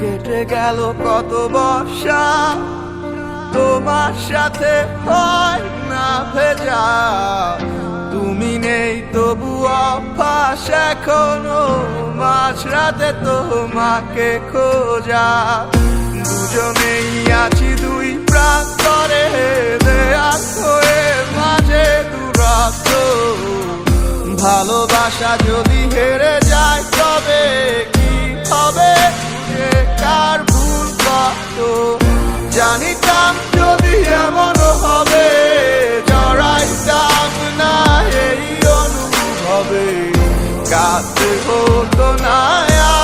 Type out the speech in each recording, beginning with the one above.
কেটে গেল কত বর্ষা। তোমার সাথে হয় না ভেজা। তুমি নেই তবু অভ্যাস, এখনও মাঝরাতে তোমাকে খোঁজা। দুজনেই আছি দুই প্রান্তরে দেয়াল হয়ে মাঝে দূরত্ব ভালোবাসা যদি হেরে যায় তবে সে কার ভুল কত? জানিতাম যদি এমন হবে, জড়াইতাম না এই অনুভবে। কাঁদতে হতো না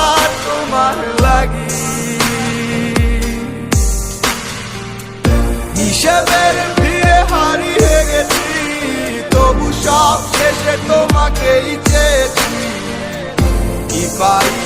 আর তোমার লাগি। হিসেবের ভিড়ে হারিয়ে গেছি, তবু সব শেষে তোমাকেই চেয়েছি। কি পাইলাম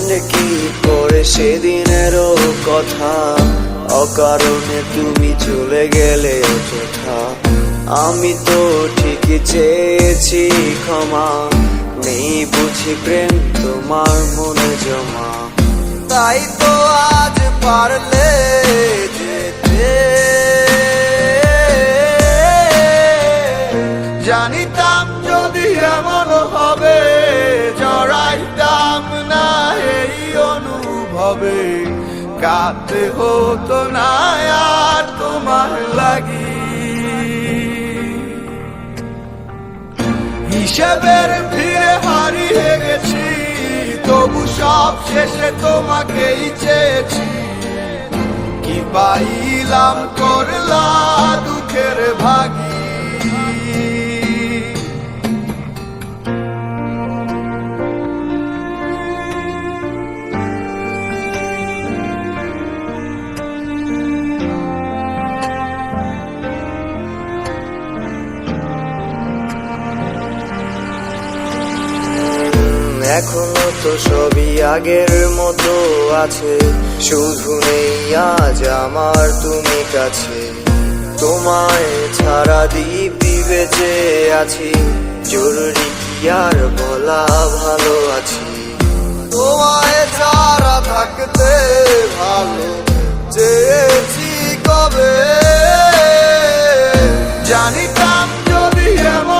মনে কি করে সেদিনেরও কথা? অকারণে তুমি চলে গেলে অযথা আমি তো ঠিকই চেয়েছি ক্ষমা। নেই বুঝি প্রেম তোমার মনে জমা। তাই তো আজ পারলে যেতে। জানিতাম যদি এমন হবে, জড়াইতাম না। অনুভবে কাঁদতে হতো না আর তোমার লাগি। হিসেবের ভিড়ে হারিয়ে গেছি তবু সব শেষে তোমাকেই চেয়েছি। কি পাইলাম করলা দুঃখের ভাগি। এখনও তো সবই আগের মতো আছে। শুধু নেই আজ আমার তুমি কাছে। তোমায় ছাড়া দিব্যি বেঁচে আছি। জরুরি কি আর বলা ভালো আছি? তোমায় ছাড়া থাকতে ভালো চেয়েছি কবে? জানিতাম যদি এমন